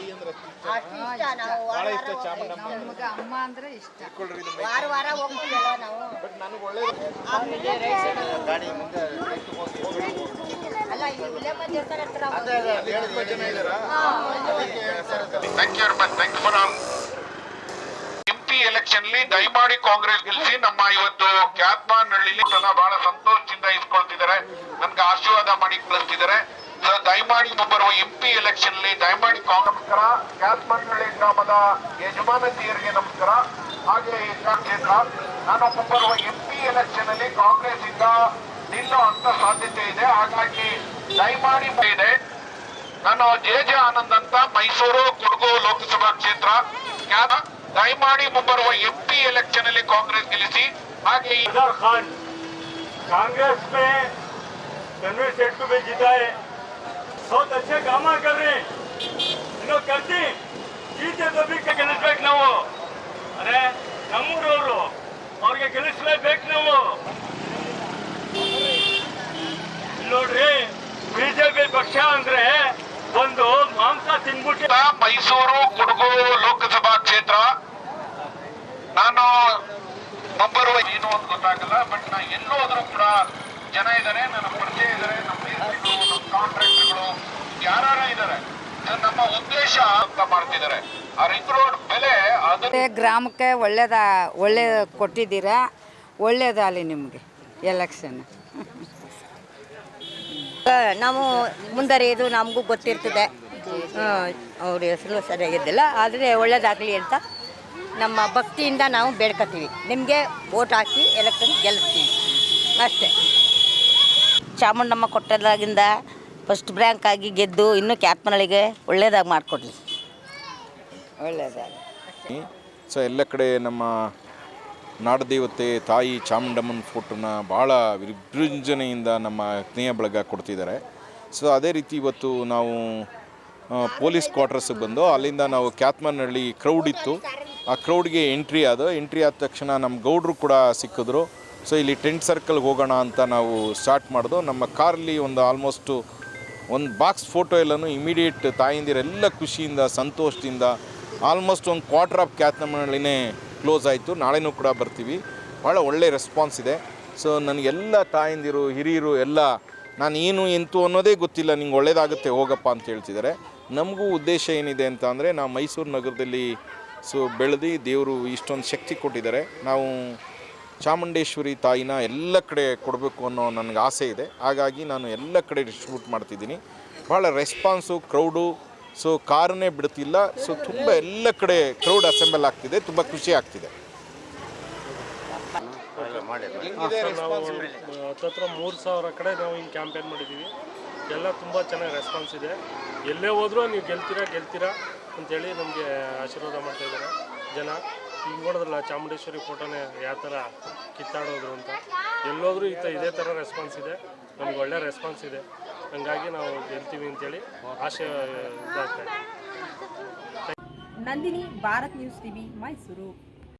ತಾಯಿ ಅಂದ್ರೆ ಅಷ್ಟು ಇಷ್ಟ. ಅಷ್ಟು ಇಷ್ಟ ನಾವು ವಾರ ಬಹಳ ವಾರ ಇಷ್ಟ ಚಾಮುಂಡಮ್ಮ ನಮ್ಗೆ ಅಮ್ಮ ಅಂದ್ರೆ ಇಷ್ಟ. ಇಟ್ಕೊಳ್ರಿ ಇದು ವಾರ ವಾರ ಹೋಗ್ತೀವಲ್ಲ ನಾವು? ಬಟ್ ನನಗೆ ಒಳ್ಳೇದು ಆಮೇಲೆ ಗಾಡಿ ಮುಂದೆ ರೈಟ್ ಹೋಗಿ- ಹೋಗಿ- ಹೋಗಿ. ಅಲ್ಲ ಈ ಉಲ್ಲಮ್ಮ ದೇವಸ್ಥಾನ ಹತ್ರ ಅದೇ ಅದೇ ಅಲ್ಲಿ ತುಂಬಾ ಜನ ಇದ್ದಾರಾ ಅದಕ್ಕೆ ಹೇಳ್ತಾರೆ. Thank you very much thank for all MP election ಅಲ್ಲಿ ದಯಮಾಡಿ ಕಾಂಗ್ರೆಸ್ ಗೆಲ್ಸಿ ನಮ್ಮ ಇವತ್ತು ಕ್ಯಾತ್ಮಾನಹಳ್ಳಿಲಿ ಜನ ಬಹಳ ಸಂತೋಷದಿಂದ ಇಸ್ಕೊಳ್ತಿದ್ದಾರೆ ನನ್ಗೆ ಆಶೀರ್ವಾದ ಮಾಡಿ ಕಳಿಸ್ತಿದ್ದಾರೆ ಸೊ ದಯಮಾಡಿ ಮುಂಬರುವ ಎಂಪಿ ಎಲೆಕ್ಷನ್ ಅಲ್ಲಿ ದಯಮಾಡಿ ಕಾಂಗ್ರೆಸ್ ನಮಸ್ಕಾರ ಕ್ಯಾತ್ಮಾನಹಳ್ಳಿ ಗ್ರಾಮದ ಯಜಮಾನತಿಯರಿಗೆ ನಮಸ್ಕಾರ ಹಾಗೆ ಈ ಕ್ಷೇತ್ರ ನಾನು ಮುಂಬರುವ ಎಂಪಿ ಎಲೆಕ್ಷನ್ ಅಲ್ಲಿ ಕಾಂಗ್ರೆಸ್ ಇಂದ ನಿಲ್ಲೋ ಅಂತ ಸಾಧ್ಯತೆ ಇದೆ ಹಾಗಾಗಿ ದಯಮಾಡಿ ಇದೆ ನಾನು ಜೆ ಜೆ ಆನಂದ್ ಅಂತ ಮೈಸೂರು ಕೊಡಗು ಲೋಕಸಭಾ ಕ್ಷೇತ್ರ ಖ್ಯಾತ ದಯಮಾಡಿ ಮುಂಬರುವ ಎಂಪಿ ಎಲೆಕ್ಷನ್ ಅಲ್ಲಿ ಕಾಂಗ್ರೆಸ್ ಗೆಲ್ಲಿಸಿ ಹಾಗೆ ಈ फैजल खान कांग्रेस में तनवीर सेठ को भी जिताए बहुत ಅವ್ ದರ್ಶೆ ಗಾಮ ಹಾಕಲ್ರಿ ಇನ್ನೂ ಕರ್ತಿ ಈಚೆ ದೊಬ್ಬಿಗೆ ಗೆಲ್ಲಿಸ್ಬೇಕು ನಾವು ಅರೆ ನಮ್ಮೂರವರು ಅವ್ರಿಗೆ ಗೆಲ್ಲಿಸ್ಲೇಬೇಕು ನಾವು ನೋಡ್ರಿ ಬಿಜೆಪಿ ಪಕ್ಷ ಅಂದ್ರೆ ಒಂದು ಮಾಂಸ ತಿನ್ಬಿಟ್ಟು ಮೈಸೂರು ಕೊಡಗು ಲೋಕಸಭಾ ಕ್ಷೇತ್ರ ನಾನು ಮುಂಬರುವ ಏನು ಅಂತ ಗೊತ್ತಾಗಲ್ಲ ಬಟ್ ನಾ ಎಲ್ಲೋದ್ರೂ ಕೂಡ ಜನ ಇದ್ದಾರೆ ನನ್ನ ಪರಿಚಯ ಇದ್ದಾರೆ ನಮ್ಮ ನಮ್ಮ ಉದ್ದೇಶ ಅಂತ ಮಾಡ್ತಿದ್ದಾರೆ. ಆ ರಿಂಗ್ ರೋಡ್ ಬೆಲೆ ಅದೇ ಮತ್ತೆ ಗ್ರಾಮಕ್ಕೆ ಒಳ್ಳೇದ ಒಳ್ಳೆ ಕೊಟ್ಟಿದ್ದೀರಾ? ಒಳ್ಳೇದಾಗಲಿ ನಿಮಗೆ ಎಲೆಕ್ಷನ್ ನಾವು ಮುಂದರಿಯೋದು ನಮಗೂ ಗೊತ್ತಿರ್ತದೆ. ಅವ್ರ ಹೆಸರು ಸರಿಯಾಗಿದ್ದಿಲ್ಲ ಆದರೆ ಒಳ್ಳೇದಾಗಲಿ ಅಂತ ನಮ್ಮ ಭಕ್ತಿಯಿಂದ ನಾವು ಬೇಡ್ಕೊತೀವಿ. ನಿಮಗೆ ವೋಟ್ ಹಾಕಿ ಎಲೆಕ್ಷನ್ ಗೆಲ್ಲಿಸ್ತೀವಿ ಅಷ್ಟೇ. ಚಾಮುಂಡಮ್ಮ ಕೊಟ್ಟದಾಗಿಂದ ಫಸ್ಟ್ ಬ್ರ್ಯಾಂಕ್ ಆಗಿ ಗೆದ್ದು ಇನ್ನೂ ಕ್ಯಾತ್ಮನಳಿಗೆ ಒಳ್ಳೇದಾಗಿ ಮಾಡಿಕೊಡ್ಲಿ. ಒಳ್ಳೇದಾಗಿ ಸೊ ಎಲ್ಲ ಕಡೆ ನಮ್ಮ ನಾಡದೇವತೆ ತಾಯಿ ಚಾಮುಂಡಮ್ಮನ ಫೋಟೋನ ಭಾಳ ವಿಜೃಂಭಣೆಯಿಂದ ನಮ್ಮ ಸ್ನೇಹ ಬಳಗ ಕೊಡ್ತಿದ್ದಾರೆ. ಸೊ ಅದೇ ರೀತಿ ಇವತ್ತು ನಾವು ಪೊಲೀಸ್ ಕ್ವಾರ್ಟರ್ಸಿಗೆ ಬಂದು ಅಲ್ಲಿಂದ ನಾವು ಕ್ಯಾತ್ಮನಹಳ್ಳಿ ಕ್ರೌಡ್ ಇತ್ತು. ಆ ಕ್ರೌಡ್ಗೆ ಎಂಟ್ರಿ ಆದ ಎಂಟ್ರಿ ಆದ ತಕ್ಷಣ ನಮ್ಮ ಗೌಡ್ರು ಕೂಡ ಸಿಕ್ಕಿದ್ರು. ಸೊ ಇಲ್ಲಿ ಟೆಂಟ್ ಸರ್ಕಲ್ಗೆ ಹೋಗೋಣ ಅಂತ ನಾವು ಸ್ಟಾರ್ಟ್ ಮಾಡಿದ್ರು ನಮ್ಮ ಕಾರಲ್ಲಿ ಒಂದು ಆಲ್ಮೋಸ್ಟು ಒಂದು ಬಾಕ್ಸ್ ಫೋಟೋ ಎಲ್ಲನೂ ಇಮಿಡಿಯೇಟ್ ತಾಯಿಂದಿರೆಲ್ಲ ಖುಷಿಯಿಂದ, ಸಂತೋಷದಿಂದ ಆಲ್ಮೋಸ್ಟ್ ಒಂದು ಕ್ವಾರ್ಟರ್ ಆಫ್ ಖ್ಯಾತನಮಳಿನೇ ಕ್ಲೋಸ್ ಆಯಿತು. ನಾಳೆನೂ ಕೂಡ ಬರ್ತೀವಿ. ಭಾಳ ಒಳ್ಳೆ ರೆಸ್ಪಾನ್ಸ್ ಇದೆ. ಸೊ ನನಗೆಲ್ಲ ತಾಯಂದಿರು, ಹಿರಿಯರು ಎಲ್ಲ, ನಾನು ಏನು ಎಂತು ಅನ್ನೋದೇ ಗೊತ್ತಿಲ್ಲ. ನಿಂಗೆ ಒಳ್ಳೇದಾಗುತ್ತೆ, ಹೋಗಪ್ಪ ಅಂತ ಹೇಳ್ತಿದ್ದಾರೆ. ನಮಗೂ ಉದ್ದೇಶ ಏನಿದೆ ಅಂತ ಅಂದರೆ ನಾವು ಮೈಸೂರು ನಗರದಲ್ಲಿ ಸೊ ಬೆಳೆದು ದೇವರು ಇಷ್ಟೊಂದು ಶಕ್ತಿ ಕೊಟ್ಟಿದ್ದಾರೆ. ನಾವು ಚಾಮುಂಡೇಶ್ವರಿ ತಾಯಿನ ಎಲ್ಲ ಕಡೆ ಕೊಡಬೇಕು ಅನ್ನೋ ನನಗೆ ಆಸೆ ಇದೆ. ಹಾಗಾಗಿ ನಾನು ಎಲ್ಲ ಕಡೆ ಡಿಸ್ಟ್ರಿಬ್ಯೂಟ್ ಮಾಡ್ತಿದ್ದೀನಿ. ಭಾಳ ರೆಸ್ಪಾನ್ಸು ಕ್ರೌಡು ಸೊ ಕಾರನ್ನೇ ಬಿಡ್ತಿಲ್ಲ. ಸೊ ತುಂಬ ಎಲ್ಲ ಕಡೆ ಕ್ರೌಡ್ ಅಸೆಂಬಲ್ ಆಗ್ತಿದೆ. ತುಂಬ ಖುಷಿ ಆಗ್ತಿದೆ. ಹತ್ತತ್ರ ಮೂರು ಸಾವಿರ ಕಡೆ ನಾವು ಹಿಂಗೆ ಕ್ಯಾಂಪೇನ್ ಮಾಡಿದ್ದೀವಿ ಎಲ್ಲ ತುಂಬ ಚೆನ್ನಾಗಿ ರೆಸ್ಪಾನ್ಸ್ ಇದೆ. ಎಲ್ಲೇ ಹೋದರೂ ನೀವು ಗೆಲ್ತೀರಾ ಗೆಲ್ತೀರಾ ಅಂತೇಳಿ ನಮಗೆ ಆಶೀರ್ವಾದ ಮಾಡ್ತಾ ಇದ್ದಾರೆ ಜನ. ಈಗ ನೋಡಿದ್ರಲ್ಲ, ಚಾಮುಂಡೇಶ್ವರಿ ಫೋಟೋನೇ ಯಾವ ಥರ ಕಿತ್ತಾಡೋದ್ರು ಅಂತ. ಎಲ್ಲೋದ್ರೂ ಥರ ಇದೇ ಥರ ರೆಸ್ಪಾನ್ಸ್ ಇದೆ. ನಮ್ಗೆ ಒಳ್ಳೆ ರೆಸ್ಪಾನ್ಸ್ ಇದೆ. ಹಂಗಾಗಿ ನಾವು ಗೆಲ್ತೀವಿ ಅಂತೇಳಿ ಆಶೆ ಇದಾಗ್ತಾ ಇದೆ. Nandini, Bharat news TV, Mysuru.